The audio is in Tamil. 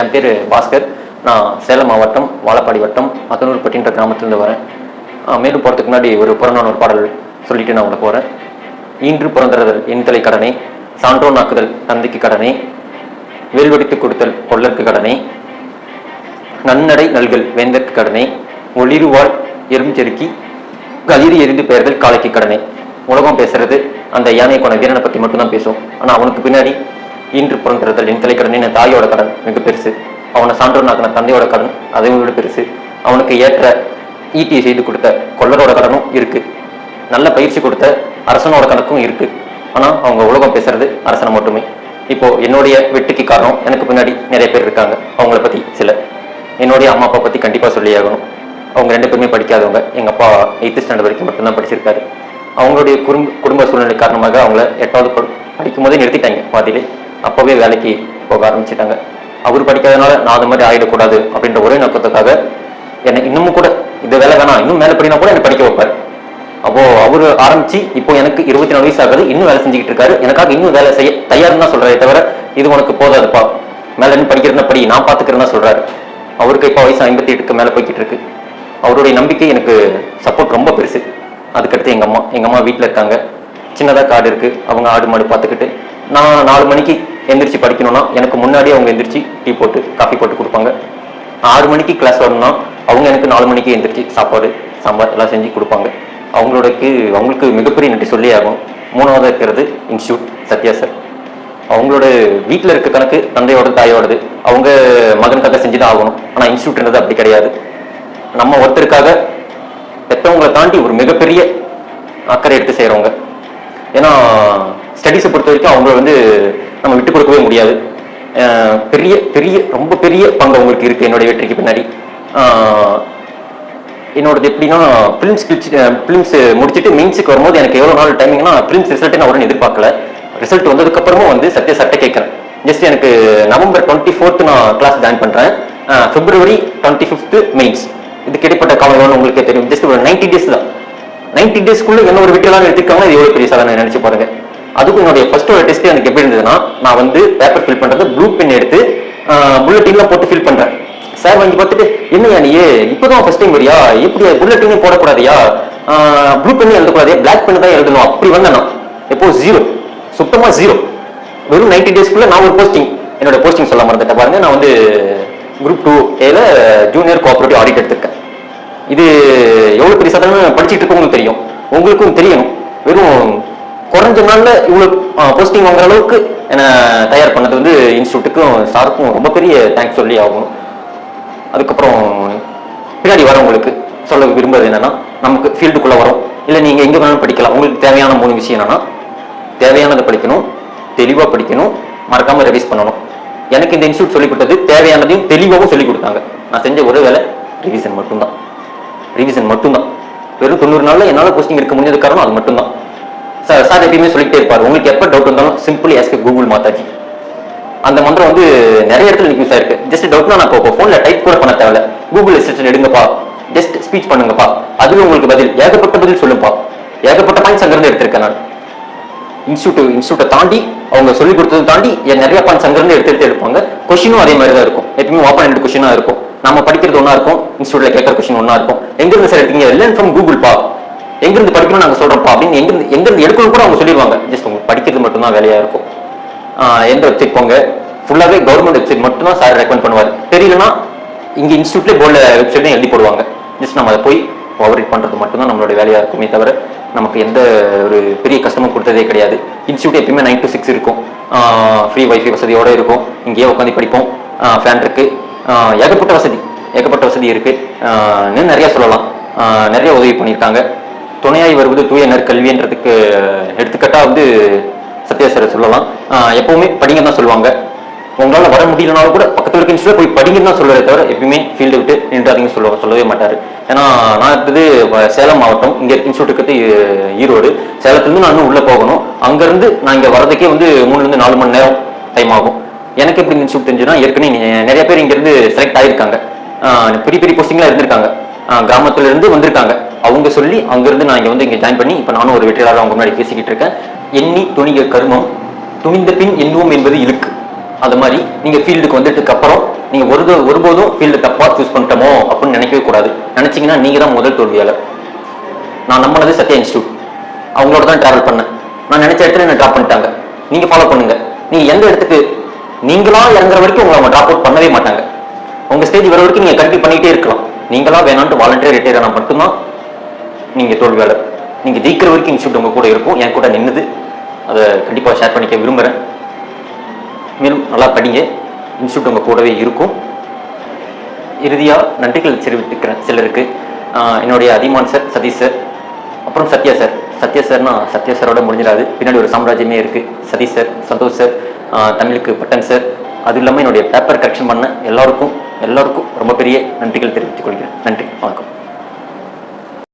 என் பேர் பாஸ்கர். நான் சேலம் மாவட்டம் வாழப்பாடி வட்டம் மத்தனூர்பட்டின்ற கிராமத்துலேருந்து வரேன். மேலும் போகிறதுக்கு முன்னாடி ஒரு புறநானூறு பாடல் சொல்லிட்டு நான் உள்ள போகிறேன் இன்று பிறந்தறதல் என் தலை கடனே சான்றோன் ஆக்குதல் தந்தைக்கு கடனே வேல்வெடித்து கொடுத்தல் கொள்ளற்கு கடனே நன்னடை நல்கல் வேந்தற்கு கடனே ஒளிருவாள் எறும் செருக்கி களிறு எரிந்து பெயர்கள் காலைக்கு கடனே. உலகம் பேசுறது அந்த யானை கொண்ட வீரனை பத்தி மட்டும்தான் பேசும். ஆனா அவனுக்கு பின்னாடி இன்று பிறந்திருத்தல் என் தலைக்கடன் என் தாயோட கடன் மிக பெருசு. அவனை சான்றோனாக்கின தந்தையோட கடன் அதையும் விட பெருசு. அவனுக்கு ஏற்ற ஈட்டியை செய்து கொடுத்த கொள்ளரோட கடனும் இருக்கு. நல்ல பயிற்சி கொடுத்த அரசனோட கணக்கும் இருக்கு. ஆனா அவங்க உலகம் பேசுறது அரசனை மட்டுமே. இப்போ என்னுடைய வெற்றிக்கு காரணம் எனக்கு பின்னாடி நிறைய பேர் இருக்காங்க. அவங்கள பத்தி சில. என்னுடைய அம்மா அப்பா பத்தி கண்டிப்பா சொல்லி ஆகணும். அவங்க ரெண்டு பேருமே படிக்காதவங்க. எங்க அப்பா எயித்து ஸ்டாண்டர்ட் வரைக்கும் மட்டும்தான் படிச்சிருக்காரு. அவங்களுடைய குடும்ப குடும்ப சூழ்நிலை காரணமாக அவங்கள எட்டாவது படிக்கும் போதே நிறுத்திட்டாங்க. பாதியிலே அப்போவே வேலைக்கு போக ஆரம்பிச்சிட்டாங்க. அவர் படிக்காதனால நான் அது மாதிரி ஆகிடக்கூடாது அப்படின்ற ஒரே நோக்கத்துக்காக என்னை இன்னமும் கூட இந்த வேலை வேணாம் இன்னும் மேலே படினா கூட என்னை படிக்க வைப்பார். அப்போ அவர் ஆரம்பிச்சு இப்போ எனக்கு இருபத்தி நாலு வயசு ஆகுது இன்னும் வேலை செஞ்சுக்கிட்டு இருக்காரு. எனக்காக இன்னும் வேலை செய்ய தயார்னு தான் சொல்றாரு தவிர இது உனக்கு போதாதுப்பா. மேல இன்னும் படிக்கிறதுனா படி நான் பாத்துக்கிறேன்னு சொல்றாரு. அவருக்கு இப்போ வயசு ஐம்பத்தி எட்டுக்கு மேல போய்கிட்டு இருக்கு. அவருடைய நம்பிக்கை எனக்கு சப்போர்ட் ரொம்ப பெருசு. அதுக்கடுத்து எங்க அம்மா எங்க அம்மா வீட்டில் இருக்காங்க. சின்னதாக காடு இருக்கு. அவங்க ஆடு மாடு பார்த்துக்கிட்டு நான் நாலு மணிக்கு எந்திரிச்சு படிக்கணும்னா எனக்கு முன்னாடியே அவங்க எந்திரிச்சு டீ போட்டு காஃபி போட்டு கொடுப்பாங்க. ஆறு மணிக்கு கிளாஸ் வரணும்னா அவங்க எனக்கு நாலு மணிக்கு எந்திரிச்சு சாப்பாடு சாம்பார் எல்லாம் செஞ்சு கொடுப்பாங்க. அவங்களோடக்கு அவங்களுக்கு மிகப்பெரிய நன்றி சொல்லி ஆகும் மூணாவது இருக்கிறது இன்ஸ்டியூட் சத்யா சார். அவங்களோட வீட்டில் இருக்க கணக்கு தந்தையோட தாயோடது. அவங்க மகனுக்காக செஞ்சு தான் ஆகணும். ஆனால் இன்ஸ்டியூட்ன்றது அப்படி கிடையாது. நம்ம ஒருத்தருக்காக பெற்றவங்களை தாண்டி ஒரு மிகப்பெரிய அக்கறை எடுத்து செய்கிறவங்க ஏன்னா ஸ்டடீஸை பொறுத்த வரைக்கும் அவங்கள வந்து நம்ம விட்டு கொடுக்கவே முடியாது. பெரிய பெரிய ரொம்ப பெரிய பங்கு அவங்களுக்கு இருக்கு என்னுடைய வெற்றிக்கு பின்னாடி. என்னோடது எப்படின்னா ஃபிலிம்ஸ் ஃபிலிம்ஸ் முடிச்சுட்டு மெயின்ஸுக்கு வரும்போது எனக்கு எவ்வளோ நாள் டைமிங்னா ஃபிலிம்ஸ் ரிசல்ட் நான் உடனே எதிர்பார்க்கல. ரிசல்ட் வந்ததுக்கப்புறமும் வந்து சத்திய சட்டை கேட்குறேன். ஜஸ்ட் எனக்கு நவம்பர் டுவெண்ட்டி ஃபோர்த்து நான் கிளாஸ் ஜாயின் பண்ணுறேன் பிப்ரவரி டுவெண்ட்டி ஃபிஃப்த்து மெயின்ஸ் இதுக்கு கிடைப்பட்ட காலம் உங்களுக்கே தெரியும். ஜஸ்ட் ஒரு நைன்டி டேஸ் தான். நைன்டி டேஸ்க்குள்ளே என்ன ஒரு வெற்றிலாம் எடுத்துக்காங்க இது எவ்வளோ பெரிய சாதனை நினச்சி பாருங்கள் அதுக்கும் என்னுடைய ஃபர்ஸ்ட் ஒரு டெஸ்ட் எனக்கு எப்படி இருந்ததுன்னா நான் வந்து பேப்பர் ஃபில் பண்றது ப்ளூ பென் எடுத்து புல்லட்டின்லாம் போட்டு ஃபில் பண்றேன். சார் வாங்கி பார்த்துட்டு என்னையா நீ? இப்போதான் ஃபர்ஸ்ட் டைம் வரியா? எப்படி புல்லட்டின் போடக்கூடாதியா? ப்ளூ பென் எழுதக்கூடாது. பிளாக் பென் தான் எழுதணும். அப்படி வந்தேன் நான். எப்போ? ஜீரோ சுத்தமா ஜீரோ வெறும் நைன்டி டேஸ்க்குள்ள நான் ஒரு போஸ்டிங் என்னோட போஸ்டிங் சொல்ல மறந்துட்டேன் பாருங்க நான் வந்து குரூப் டூ ஏல ஜூனியர் கோஆபரேட்டிவ் ஆடிட் எடுத்திருக்கேன். இது எவ்வளவு பெரிய சாதனை படிச்சுட்டு இருக்கவங்களுக்கு தெரியும். உங்களுக்கும் தெரியணும். வெறும் குறைஞ்ச நாள்ல இவ்வளோ போஸ்டிங் வாங்குற அளவுக்கு என்னை தயார் பண்ணது வந்து இன்ஸ்டியூட்டுக்கும் சாருக்கும் ரொம்ப பெரிய தேங்க்ஸ் சொல்லி ஆகணும். அதுக்கப்புறம் பின்னாடி வரவங்களுக்கு சொல்ல விரும்புறது என்னன்னா நமக்கு ஃபீல்டுக்குள்ளே வரோம். இல்லை நீங்கள் எங்கே வேணாலும் படிக்கலாம். உங்களுக்கு தேவையான மூணு விஷயம் என்னன்னா தேவையானதை படிக்கணும் தெளிவாக படிக்கணும் மறக்காமல் ரிவைஸ் பண்ணணும். எனக்கு இந்த இன்ஸ்டியூட் சொல்லிக் கொடுத்தது தேவையானதையும் தெளிவாகவும் சொல்லிக் கொடுத்தாங்க. நான் செஞ்ச ஒரே வேலை ரிவிஷன் மட்டும்தான். ரிவிஷன் மட்டும்தான். வெறும் தொண்ணூறு நாளில் என்னால் போஸ்டிங் எடுக்க முடிஞ்சது காரணம் அது மட்டும்தான். எப்பயுமே சொல்லிட்டே இருப்பார். உங்களுக்கு எப்போ டவுட் இருந்தாலும் சிம்பிளி ஆஸ்க் கூகுள் மாதாஜி. அந்த மந்திரம் வந்து நிறைய இடத்துல யூஸ் ஆயிருக்கு ஜஸ்ட் டவுட்னா நான் இப்போ போன்ல டைப் கூட பண்ண தேவையில்ல. கூகுள் அசிஸ்டன்ட் எடுங்கப்பா. ஜஸ்ட் ஸ்பீச் பண்ணுங்கப்பா. அதுவே உங்களுக்கு பதில் ஏகப்பட்ட பதில் சொல்லுப்பா ஏகப்பட்ட பாயிண்ட்ஸ் அங்கிருந்து எடுத்திருக்கேன் நான். இன்ஸ்டியூட் இன்ஸ்டியூட்டை தாண்டி அவங்க சொல்லி கொடுத்ததை தாண்டி என் நிறைய பாயிண்ட்ஸ் அங்கிருந்து எடுத்து எடுத்து எடுப்பாங்க. கொஷினும் அதே மாதிரி தான் இருக்கும். எப்பயுமே ஓப்பன் ஹெண்ட் கொஷினா இருக்கும். நம்ம படிக்கிறது ஒன்றா இருக்கும். இன்ஸ்டியூட்ல கேட்கற கொஷின் ஒன்றா இருக்கும். எங்கிருந்து சார் எடுத்தீங்க? லேர்ன் ஃப்ரம் கூகுள் பா. எங்கிருந்து படிக்கணும் நாங்க சொல்றோம்ப்பா அப்படின்னு எங்கிருந்து எங்கிருந்து எடுக்கணும் கூட அவங்க சொல்லிடுவாங்க. ஜஸ்ட் உங்களுக்கு படிக்கிறது மட்டும்தான் வேலையா இருக்கும். எந்த வெப்சைட் போங்க. ஃபுல்லாவே கவர்மெண்ட் வெப்சைட் மட்டும் தான் சார் ரெக்கமெண்ட் பண்ணுவார். தெரியலனா இங்க இன்ஸ்டியூட்லேயே போர்டில் வெப்சைட்லையும் எழுதி போடுவாங்க. ஜஸ்ட் நம்ம அதை போய் ஓவரேட் பண்றது மட்டும்தான் நம்மளுடைய வேலையா இருக்குமே தவிர நமக்கு எந்த ஒரு பெரிய கஷ்டமும் கொடுத்ததே கிடையாது. இன்ஸ்டியூட் எப்பயுமே நைன் டு சிக்ஸ் இருக்கும். ஃப்ரீ வைஃபை வசதியோட இருக்கும். இங்கேயே உட்காந்து படிப்போம். ஃபேன் இருக்கு. ஏகப்பட்ட வசதி ஏகப்பட்ட வசதி இருக்கு. இன்னும் நிறைய சொல்லலாம். நிறைய உதவி பண்ணியிருக்காங்க. துணையாய் வருவது தூய நற்கல்வின்றதுக்கு எடுத்துக்கட்டா வந்து சத்யாசரை சொல்லலாம். எப்பவுமே படிங்க தான் சொல்லுவாங்க. உங்களால வர முடியலனாலும் கூட பக்கத்துல இருக்க இன்ஸ்டியூட் போய் படிங்கன்னு தான் சொல்லுவதே தவிர எப்பயுமே ஃபீல்டு விட்டு நின்றாதீங்க சொல்ல சொல்லவே மாட்டாரு. ஏன்னா நான் இருக்கிறது வ- சேலம் மாவட்டம். இங்க இருக்க இன்ஸ்டியூட் இருக்கிறது ஈரோடு. சேலத்துல இருந்து நான் இன்னும் உள்ள போகணும். அங்கேருந்து நான் இங்க வரதுக்கே வந்து மூணுல இருந்து நாலு மணி நேரம் டைம் ஆகும். எனக்கு எப்படி இன்ஸ்டியூட் தெரிஞ்சுன்னா ஏற்கனவே நிறைய பேர் இங்க இருந்து செலக்ட் ஆயிருக்காங்க. பெரிய பெரிய போஸ்டிங்லாம் இருந்திருக்காங்க. ஆஹ் கிராமத்துல இருந்து வந்திருக்காங்க. அவங்க சொல்லி அங்கிருந்து நான் இங்க வந்து இங்க ஜாயின் பண்ணி இப்ப நானும் ஒரு வெற்றியாளர் அவங்க முன்னாடி பேசிக்கிட்டு இருக்கேன். எண்ணி துணிக கருமம். துணிந்த பின் எண்ணுவோம் என்பது இழுக்கு. அது மாதிரி நீங்கள் ஃபீல்டுக்கு வந்துட்டுக்கு அப்புறம் நீங்கள் ஒரு ஒருபோதும் ஃபீல்டு தப்பாக சூஸ் பண்ணிட்டோமோ அப்படின்னு நினைக்கவே கூடாது. நினச்சிங்கன்னா நீங்கள் தான் முதல் தோல்வியாளர். நான் நம்மளது சத்யா இன்ஸ்டியூட் அவங்களோட தான் ட்ராவல் பண்ணேன். நான் நினைச்ச இடத்துல என்ன ட்ராப் பண்ணிட்டாங்க. நீங்கள் ஃபாலோ பண்ணுங்க. நீங்கள் எந்த இடத்துக்கு நீங்களா இறங்குற வரைக்கும் உங்களை அவங்க ட்ராப் அவுட் பண்ணவே மாட்டாங்க. உங்க ஸ்டேஜ் வர வரைக்கும் நீங்கள் கண்டிப்பாக பண்ணிகிட்டே இருக்கலாம். நீங்களா வேணான்ட்டு வாலண்டியர் ரிட்டையர் ஆனால் மட்டும்தான் நீங்கள் தோல்வியாளர் நீங்கள் ஜெயிக்கிற வரைக்கும் இன்ஸ்டியூட் உங்கள் கூட இருக்கும். என் கூட நின்னுது. அதை கண்டிப்பாக ஷேர் பண்ணிக்க விரும்புகிறேன் மேலும் நல்லா படிங்க. இன்ஸ்டியூட் உங்கள் கூடவே இருக்கும். இறுதியாக நன்றிகள் தெரிவித்துக்கிறேன் சிலருக்கு. என்னுடைய அதிமான் சார் சதீஷ் சார் அப்புறம் சத்யா சார் சத்யா சார்னா சத்யா சாரோட முடிஞ்சிடாது. பின்னாடி ஒரு சாம்ராஜ்யமே இருக்குது சதீஷ் சார் சந்தோஷ் சார் தமிழுக்கு பட்டன் சார் அது இல்லாமல் என்னுடைய பேப்பர் கரெக்ஷன் பண்ண எல்லாருக்கும் எல்லாருக்கும் ரொம்ப பெரிய நன்றிகள் தெரிவித்துக் கொள்கிறேன். நன்றி. வணக்கம்.